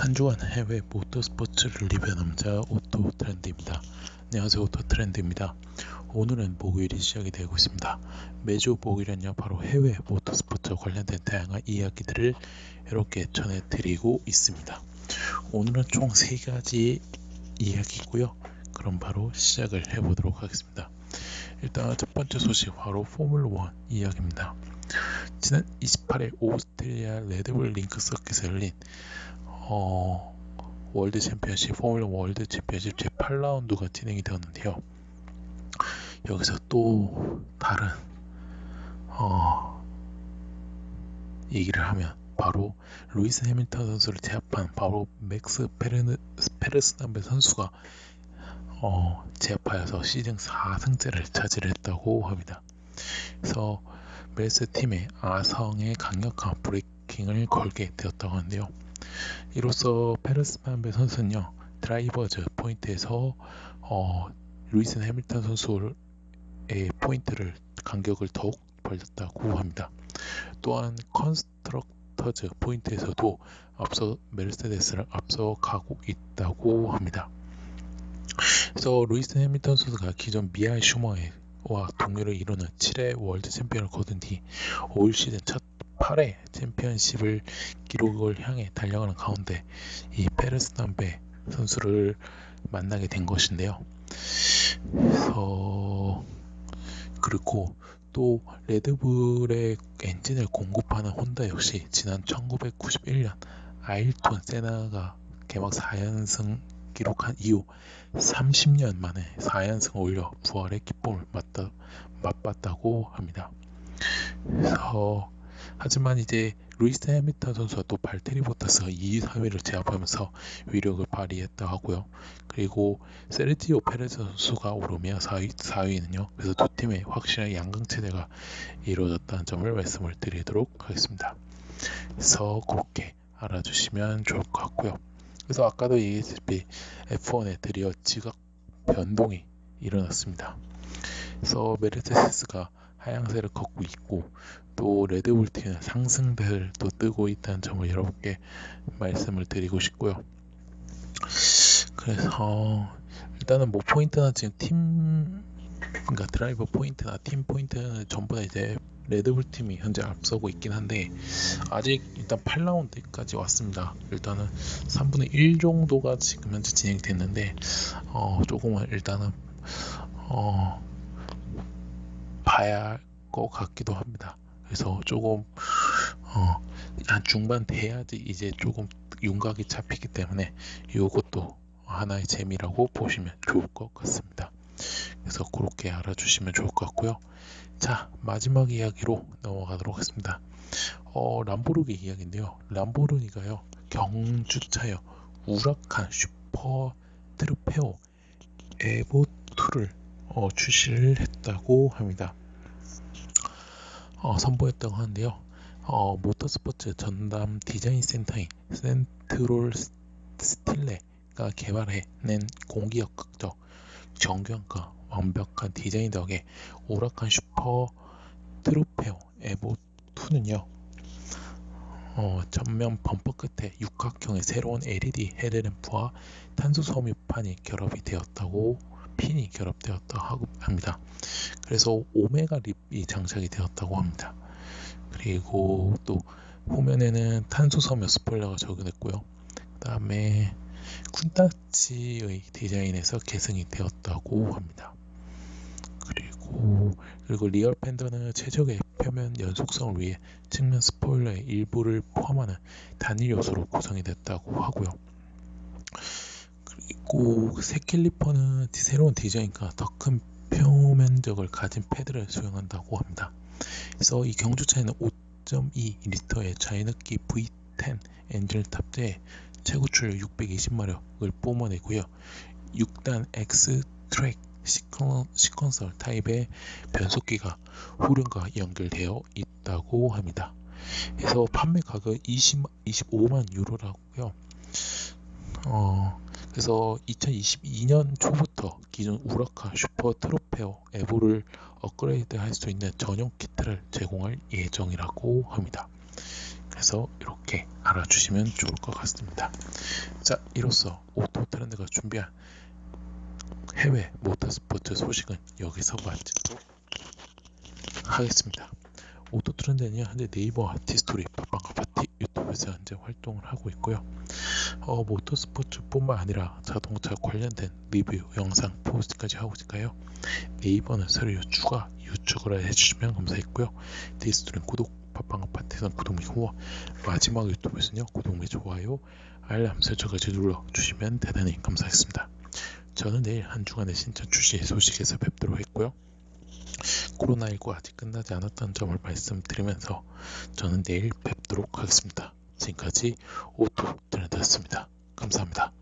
한 주간 해외 모터스포츠를 리뷰하는 남자 오토 트렌드입니다. 안녕하세요 오토 트렌드입니다. 오늘은 목요일이 시작이 되고 있습니다. 매주 목요일은요 바로 해외 모터스포츠 관련된 다양한 이야기들을 이렇게 전해드리고 있습니다. 오늘은 총 3가지 이야기고요. 그럼 바로 시작을 해보도록 하겠습니다. 일단 첫 번째 소식 바로 포뮬러 1 이야기입니다. 지난 28일 오스트리아 레드불 링크 서킷에 열린 어, 월드 챔피언십, 포뮬러 월드 챔피언십 제8라운드가 진행이 되었는데요. 여기서 또 다른 어, 얘기를 하면 바로 루이스 해밀턴 선수를 제압한 바로 맥스 페르, 페르스남베 선수가 어, 제압하여서 시즌 4승째를 차지했다고 합니다. 그래서 멜스 팀의 아성의 강력한 브레이킹을 걸게 되었다고 하는데요. 이로써 페르스만베 선수는요 드라이버즈 포인트에서 어, 루이스 해밀턴 선수의 포인트를 간격을 더욱 벌렸다고 합니다. 또한 컨스트럭터즈 포인트에서도 앞서 메르세데스를 앞서가고 있다고 합니다. 그래서 루이스 해밀턴 선수가 기존 미하일 슈머와 동료를 이루는 7회 월드 챔피언을 거둔 뒤 올 시즌 첫 8회 챔피언십을 기록을 향해 달려가는 가운데 이 페르스남베 선수를 만나게 된 것인데요. 그래서 그리고 또 레드불의 엔진을 공급하는 혼다 역시 지난 1991년 아일톤 세나가 개막 4연승 기록한 이후 30년 만에 4연승을 올려 부활의 기쁨을 맞다, 맛봤다고 합니다. 그래서 하지만 이제 루이스 해미턴 선수와 또 발테리 보타스가 2위, 3위를 제압하면서 위력을 발휘했다 하고요. 그리고 세르지오 페레즈 선수가 오르며 4위, 4위는요. 그래서 두 팀의 확실한 양강 체제가 이루어졌다는 점을 말씀을 드리도록 하겠습니다. 그래서 그렇게 알아주시면 좋을 것 같고요. 그래서 아까도 얘기했듯이 F1에 드디어 지각 변동이 일어났습니다. 그래서 메르세데스가 하향세를 걷고 있고 또 레드불팀은 상승세를 또 뜨고 있다는 점을 여러분께 말씀을 드리고 싶고요. 그래서 일단은 뭐 포인트나 지금 팀 그러니까 드라이버 포인트나 팀 포인트는 전부 다 이제 레드불 팀이 현재 앞서고 있긴 한데 아직 일단 8라운드까지 왔습니다. 일단은 3분의 1 정도가 지금 현재 진행됐는데 어 조금은 일단은 어 봐야 할 것 같기도 합니다. 그래서 조금 어, 한 중반 돼야지 이제 조금 윤곽이 잡히기 때문에 이것도 하나의 재미라고 보시면 좋을 것 같습니다. 그래서 그렇게 알아주시면 좋을 것 같고요. 자 마지막 이야기로 넘어가도록 하겠습니다. 어, 람보르기 이야기인데요. 람보르니가요 경주차여 우라칸 슈퍼 트루페오 에보2를 어, 출시를 했다고 합니다. 어, 선보였다고 하는데요. 어, 모터스포츠 전담 디자인 센터인 센트롤 스틸레가 개발해낸 공기역학적 정교함과 완벽한 디자인 덕에 오락한 슈퍼 트로페오 에보2는요 어, 전면 범퍼 끝에 육각형의 새로운 LED 헤드램프와 탄소 섬유판이 결합이 되었다고 핀이 결합되었다 고 합니다. 그래서 오메가 립이 장착이 되었다고 합니다. 그리고 또 후면에는 탄소 섬유 스포일러가 적용됐고요. 그 다음에 쿤타치의 디자인에서 계승이 되었다고 합니다. 그리고 그리고 리얼 팬더는 최적의 표면 연속성을 위해 측면 스포일러의 일부를 포함하는 단일 요소로 구성이 됐다고 하고요. 그리고 새 캘리퍼는 새로운 디자인과 더 큰 표면적을 가진 패드를 수용한다고 합니다. 그래서 이 경주차에는 5.2리터의 자연흡기 V10 엔진을 탑재해 최고 출력 620마력을 뿜어내고요. 6단 X 트랙 시퀀서 타입의 변속기가 후륜과 연결되어 있다고 합니다. 그래서 판매 가격 20, 25만 유로라고요. 어, 그래서 2022년 초부터 기존 우라카 슈퍼 트로페오 에보를 업그레이드 할 수 있는 전용 키트를 제공할 예정이라고 합니다. 해서 이렇게 알아주시면 좋을 것 같습니다. 자, 이로써 오토 트렌드가 준비한 해외 모터스포츠 소식은 여기서 마치도록 하겠습니다. 오토 트렌드는요 현재 네이버와 티스토리, 팟빵과 파티, 유튜브에서 현재 활동을 하고 있고요. 어, 모터스포츠뿐만 아니라 자동차 관련된 리뷰, 영상, 포스트까지 하고 있으니까요. 네이버는 서류 추가, 유축을 해주시면 감사했고요. 디스토리는 구독, 팟빵과 파티는 구독 및 후원, 마지막 유튜브에서는요 구독 및 좋아요, 알람 설정까지 눌러주시면 대단히 감사하겠습니다. 저는 내일 한 주간의 신차 출시 소식에서 뵙도록 했고요. 코로나19 아직 끝나지 않았다는 점을 말씀드리면서 저는 내일 뵙도록 하겠습니다. 지금까지 오토 트렌드였습니다. 감사합니다.